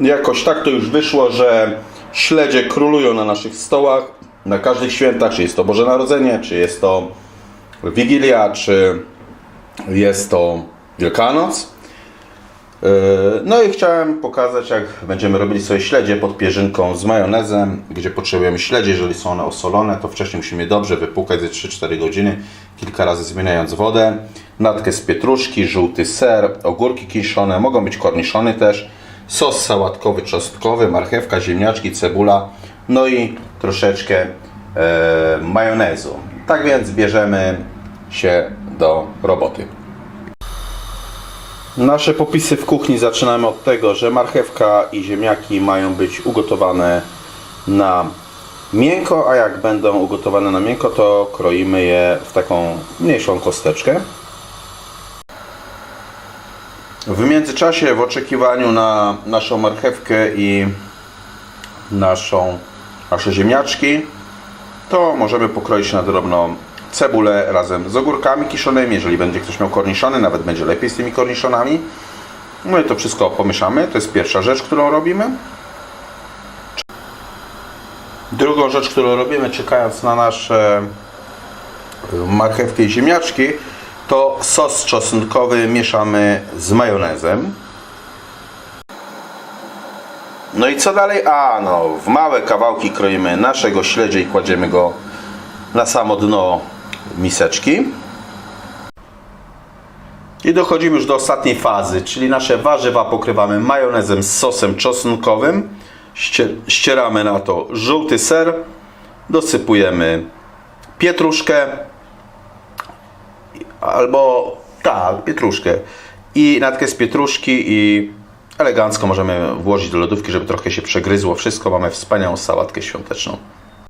jakoś tak to już wyszło, że śledzie królują na naszych stołach na każdych świętach, czy jest to Boże Narodzenie, czy jest to Wigilia, czy jest to Wielkanoc. Yy, No i chciałem pokazać, jak będziemy robili sobie śledzie pod pierzynką z majonezem, gdzie potrzebujemy śledzie, jeżeli są one osolone, to wcześniej musimy je dobrze wypłukać ze 3-4 godziny, kilka razy zmieniając wodę. Natkę z pietruszki, żółty ser, ogórki kiszone, mogą być korniszony też, sos sałatkowy, czosnkowy, marchewka, ziemniaczki, cebula, no i troszeczkę e, majonezu. Tak więc bierzemy się do roboty. Nasze popisy w kuchni zaczynamy od tego, że marchewka i ziemniaki mają być ugotowane na miękko, a jak będą ugotowane na miękko, to kroimy je w taką mniejszą kosteczkę. W międzyczasie, w oczekiwaniu na naszą marchewkę i naszą, nasze ziemniaczki, to możemy pokroić na drobno cebulę razem z ogórkami kiszonymi. Jeżeli będzie ktoś miał korniszony, nawet będzie lepiej z tymi korniszonami. No i to wszystko pomieszamy. To jest pierwsza rzecz, którą robimy. Drugą rzecz, którą robimy, czekając na nasze marchewki i ziemniaczki, to sos czosnkowy mieszamy z majonezem. No i co dalej? A, no, w małe kawałki kroimy naszego śledzia i kładziemy go na samo dno miseczki. I dochodzimy już do ostatniej fazy, czyli nasze warzywa pokrywamy majonezem z sosem czosnkowym. Ście- Ścieramy na to żółty ser, dosypujemy pietruszkę albo tak, pietruszkę i natkę z pietruszki i elegancko możemy włożyć do lodówki, żeby trochę się przegryzło wszystko. Mamy wspaniałą sałatkę świąteczną.